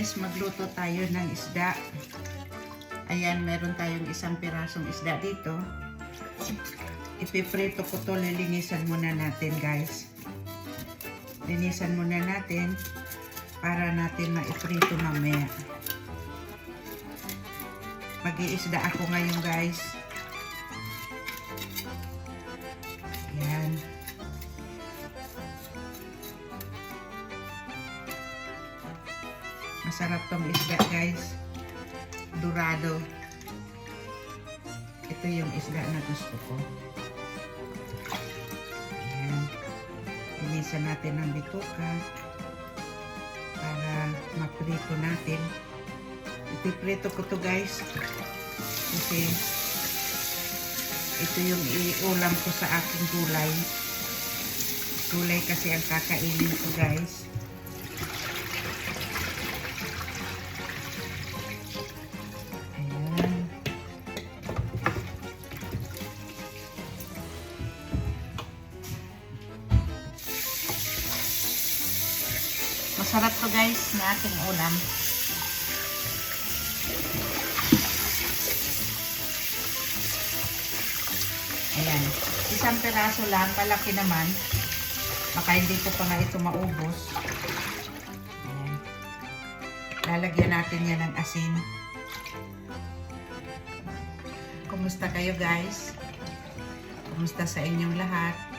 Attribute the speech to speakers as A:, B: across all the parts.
A: guys, magluto tayo ng isda. Ayan, meron tayong isang pirasong isda dito. Ipiprito ko to, lilinisan muna natin guys. Linisan muna natin para natin maiprito mamaya. Mag-iisda ako ngayon guys. Ito yung isda na gusto ko. Ayan. Linisan natin ang bituka para maprito natin. Ipiprito ko to guys. Kasi ito yung iulam ko sa aking gulay. Gulay kasi ang kakainin ko guys. Masarap to guys na ating ulam. Ayan. Isang peraso lang, palaki naman. Baka hindi ko pa nga ito maubos. Ayan. Lalagyan natin yan ng asin. Kumusta kayo guys? Kumusta sa inyong lahat?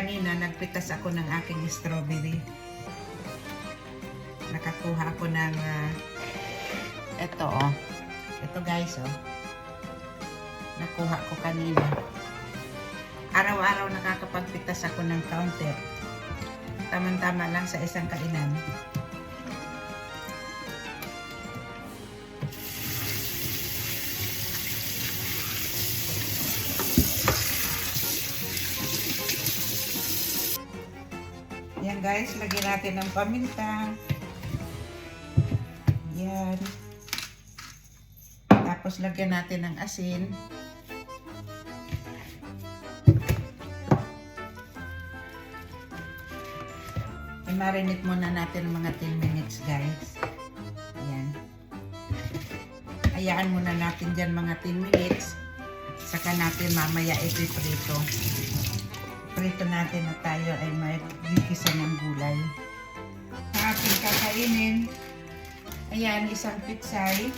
A: Kanina nagpitas ako ng aking strawberry. Nakakuha ako ng ah, ito oh. Ito guys oh. Nakuha ko kanina. Araw-araw nakakapagpitas ako ng counter. Tama-tama lang sa isang kainan. Guys, lagyan natin ng paminta. Yan. Tapos lagyan natin ng asin. I-marinate muna natin mga 10 minutes guys. Ayan. Hayaan muna natin dyan mga 10 minutes. Saka natin mamaya ipiprito. Prito natin na tayo ay may gigisa ng gulay. Ang ating kakainin. Ayan, isang pitsay.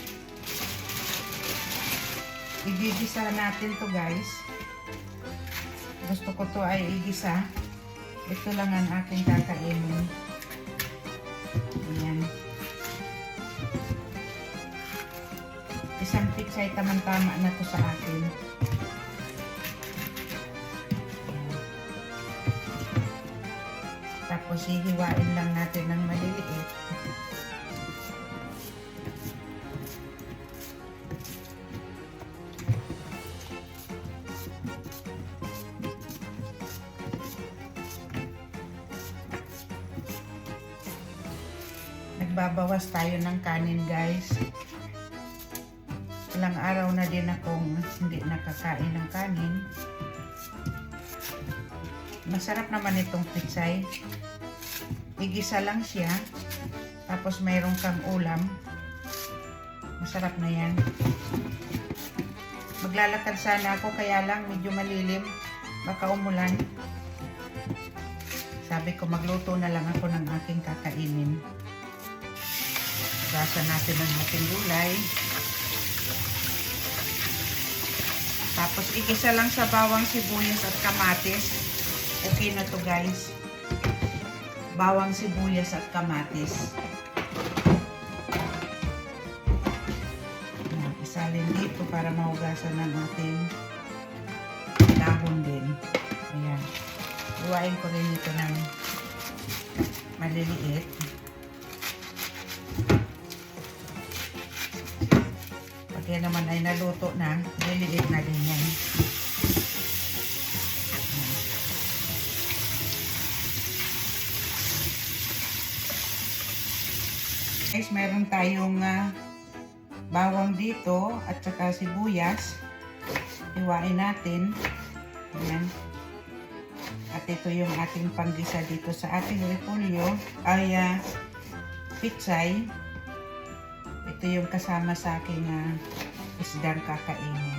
A: Igigisa natin to guys. Gusto ko to ay igisa. Ito lang ang aking kakainin. Ayan. Isang pitsay tamang-tama na to sa akin. Tapos hihiwain lang natin ng maliliit. nagbabawas tayo ng kanin guys. Ilang araw na din akong hindi nakakain ng kanin. Masarap naman itong pitsay igisa lang siya tapos mayroon kang ulam masarap na yan maglalakad sana ako kaya lang medyo malilim baka umulan sabi ko magluto na lang ako ng aking kakainin Gasa natin ang ating gulay. Tapos igisa lang sa bawang sibuyas at kamatis. Okay na to guys. Bawang sibuyas at kamatis. Yan, isalin dito para mahugasan ng ating dahon din. Ayan. Iwain ko rin ito ng maliliit. Pag yan naman ay naluto na, liliit na din yan. Meron tayong ah, bawang dito at saka sibuyas. Iwain natin. Ayan. At ito yung ating panggisa dito sa ating repolyo ay ah, pitsay. Ito yung kasama sa aking ah, isdang kakainin.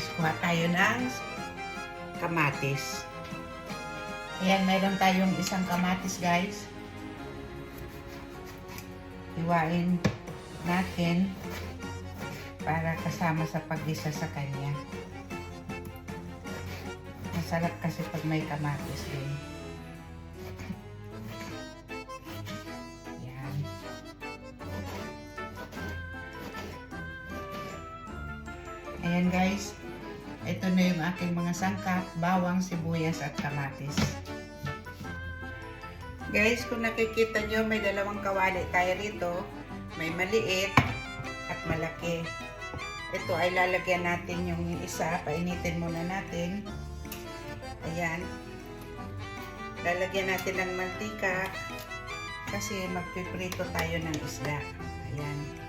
A: Ayan, kuha tayo ng kamatis. Ayan, meron tayong isang kamatis, guys. Iwain natin para kasama sa paggisa sa kanya. Masarap kasi pag may kamatis din. Ayan. Ayan guys, ito na yung aking mga sangkap, bawang, sibuyas at kamatis. Guys, kung nakikita nyo, may dalawang kawali tayo rito. May maliit at malaki. Ito ay lalagyan natin yung isa. Painitin muna natin. Ayan. Lalagyan natin ng mantika kasi magpiprito tayo ng isda. Ayan.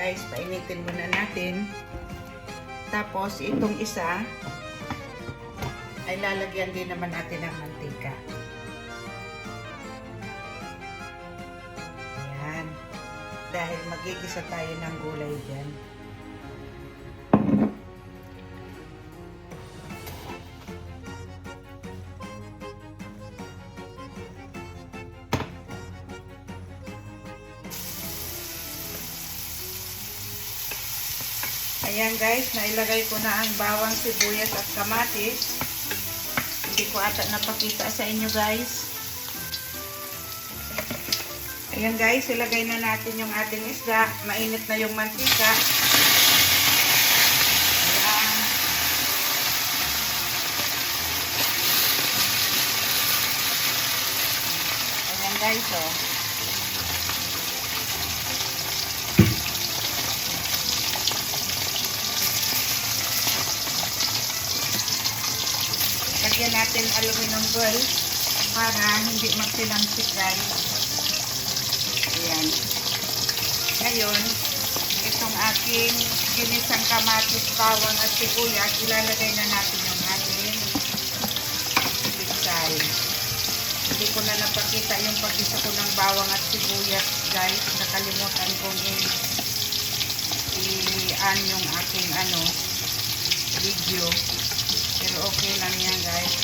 A: Guys, painitin muna natin. Tapos itong isa ay lalagyan din naman natin ng mantika. Ayan. Dahil magigisa tayo ng gulay dyan. Ayan guys, nailagay ko na ang bawang, sibuyas at kamatis. Hindi ko ata napakita sa inyo guys. Ayan guys, ilagay na natin yung ating isda. Mainit na yung mantika. Ayan. Ayan guys, oh. Lagyan natin aluminum foil para hindi magsilangsik guys. Ayan. Ngayon, itong aking ginisang kamatis, bawang at sibuyas, ilalagay na natin yung ating pitsay. Hindi ko na napakita yung pag-isa ko ng bawang at sibuyas guys. Nakalimutan kong i-an yung aking ano video. Okay lang yan guys.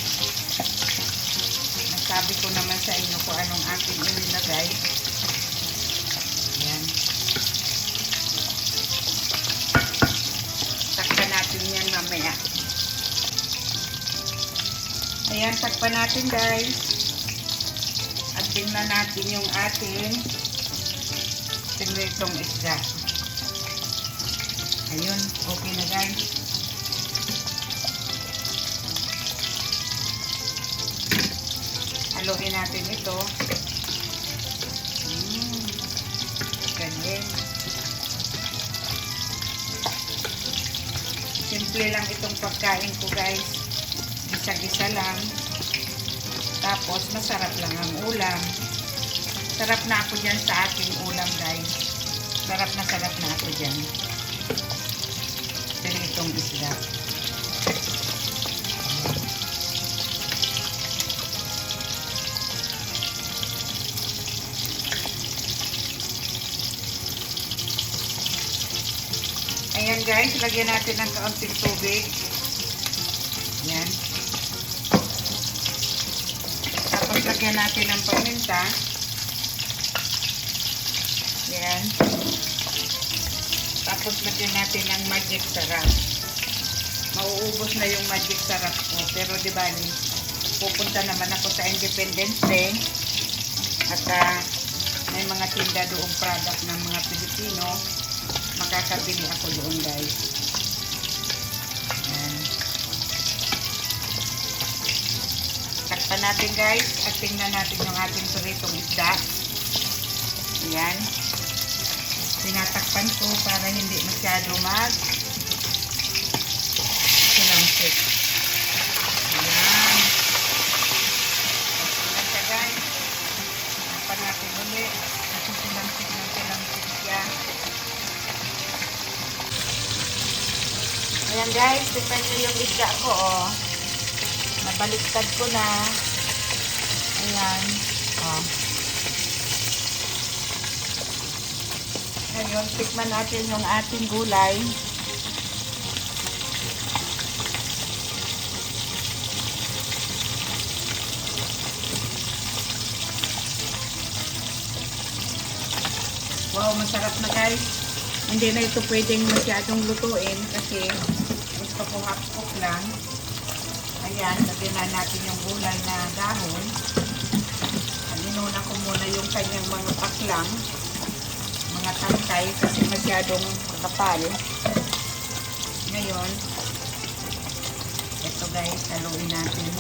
A: Nasabi ko naman sa inyo kung anong aking inilagay. Ayan. Takpan natin yan mamaya. Ayan, takpan natin guys. At tingnan natin yung ating pinritong isda. Ayun, okay na guys. Haluin natin ito. Mm, ganyan. Simple lang itong pagkain ko guys. Gisa-gisa lang. Tapos masarap lang ang ulam. Sarap na ako dyan sa aking ulam guys. Sarap na sarap na ako dyan. Pero itong isda. Guys, lagyan natin ng kaunting tubig. Ayan. Tapos lagyan natin ng paminta. Ayan. Tapos lagyan natin ng magic sarap. Mauubos na yung magic sarap ko. Pero di ba, pupunta naman ako sa Independence Day. At ah, may mga tinda doong product ng mga Pilipino makakabili ako doon guys Ayan. takpan natin guys at tingnan natin yung ating pritong isda Ayan. tinatakpan ko para hindi masyado mag silangsik Ayan guys, tignan nyo yung isda ko oh. Nabaliktad ko na. Ayan. Oh. Ngayon, tikman natin yung ating gulay. Wow, masarap na guys. Hindi na ito pwedeng masyadong lutuin kasi ko half cook lang. Ayan, lagyan na natin yung gulay na dahon. Aninuna ko muna yung kanyang mga paklang, mga tangkay kasi masyadong kapal. Ngayon, ito guys, haluin natin.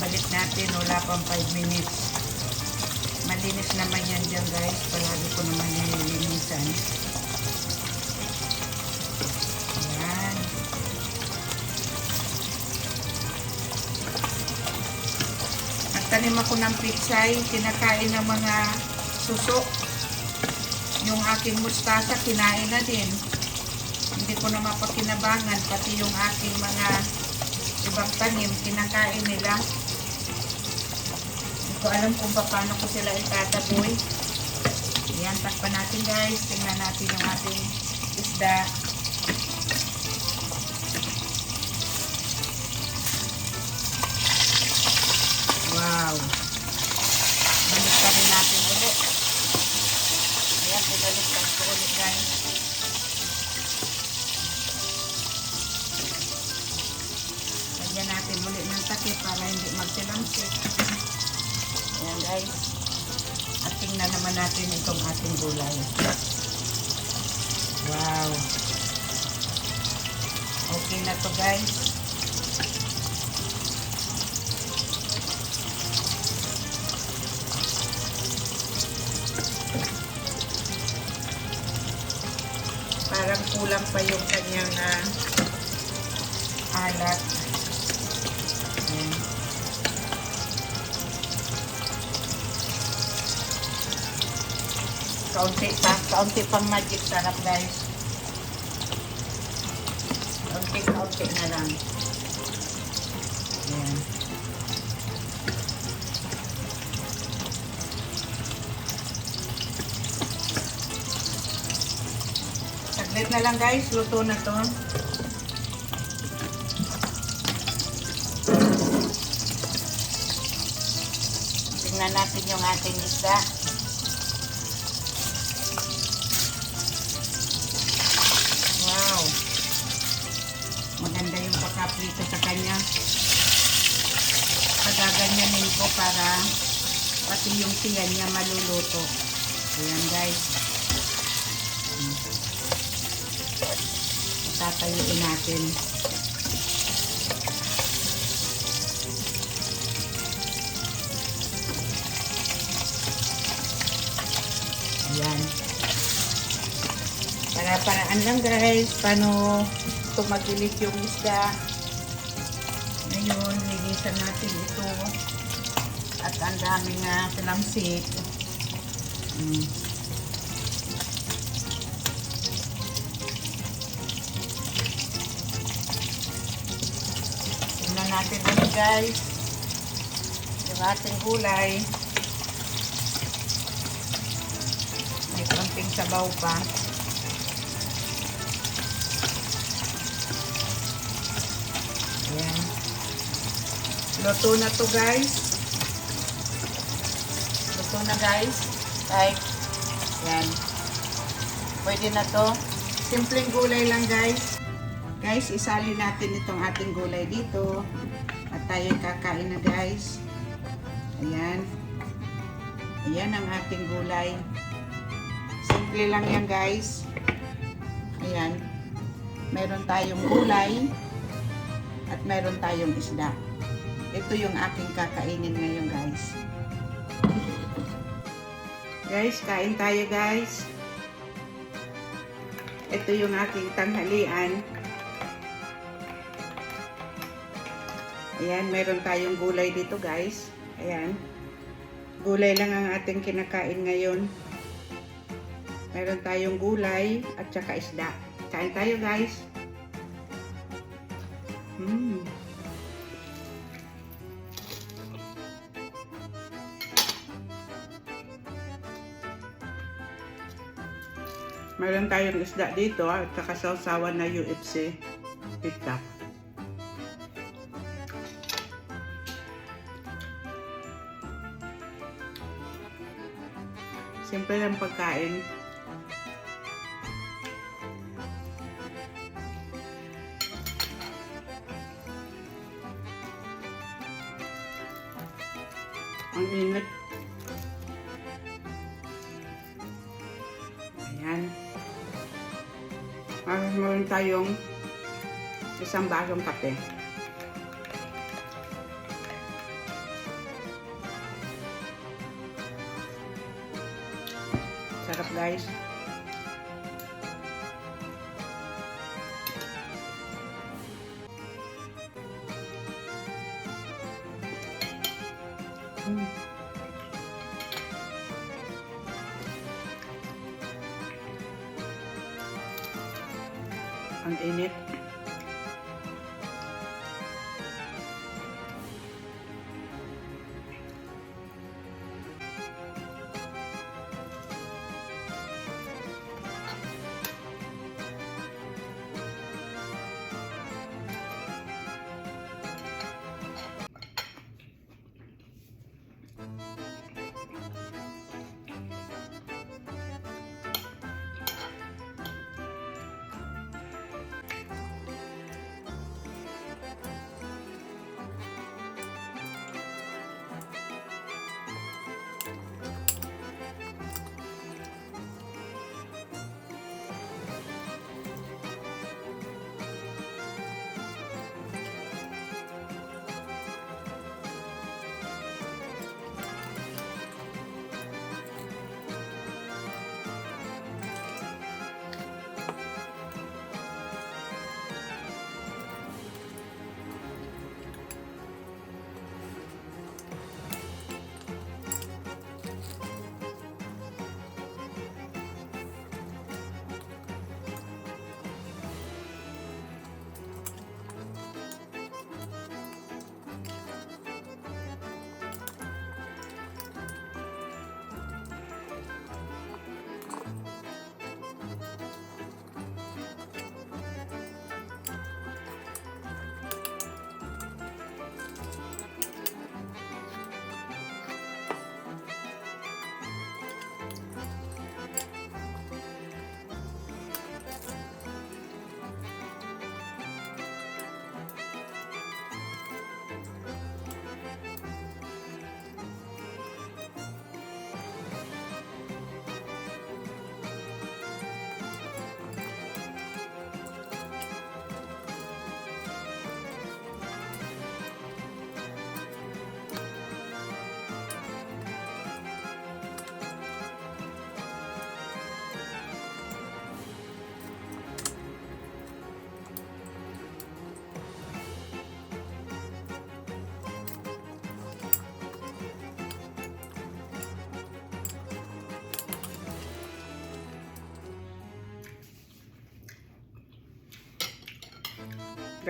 A: Balik natin, wala pang 5 minutes. Malinis naman yan dyan guys. Palagi ko naman nililinisan. Ayan. Nagtanim ako ng pitsay. Kinakain ng mga susok. Yung aking mustasa, kinain na din. Hindi ko na mapakinabangan. Pati yung aking mga ibang tanim, kinakain nila. Ko alam kung paano ko sila itataboy. Ayan, takpan natin guys. Tingnan natin yung ating isda. Wow. Gulay. Wow. Okay na to guys. Parang kulang pa yung kanyang ah, alat. Kaunti pa, kaunti pang magic sarap guys. Kaunti, kaunti na lang. Ayan. Saglit na lang guys, luto na to. Tingnan natin yung ating isda. Yung pagkaprito sa kanya. Pagaganyanin ko para pati yung tiyan niya maluluto. Ayan guys. Tatayuin natin. Ayan. Para-paraan lang guys, paano tumagilit yung isda. Ngayon, linisan natin ito. At ang dami nga silamsik. Mm. Tingnan natin ulit guys. Yung ating gulay. May konting sabaw pa. Luto na to guys. Luto na guys. Like, yan. Pwede na to. Simpleng gulay lang guys. Guys, isali natin itong ating gulay dito. At tayo kakain na guys. Ayan. Ayan ang ating gulay. Simple lang yan guys. yan, meron tayong gulay at meron tayong isda. Ito yung aking kakainin ngayon guys. Guys, kain tayo guys. Ito yung aking tanghalian. Ayan, meron tayong gulay dito guys. Ayan. Gulay lang ang ating kinakain ngayon. Meron tayong gulay at saka isda. Kain tayo guys. Meron tayong isda dito at saka sausawan na UFC. Pita. Simple lang pagkain. Tayong isang basong kape. Sarap guys.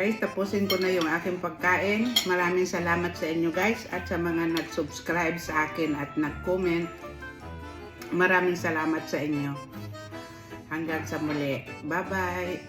A: Guys, tapusin ko na yung aking pagkain. Maraming salamat sa inyo guys at sa mga nag-subscribe sa akin at nag-comment. Maraming salamat sa inyo. Hanggang sa muli. Bye-bye!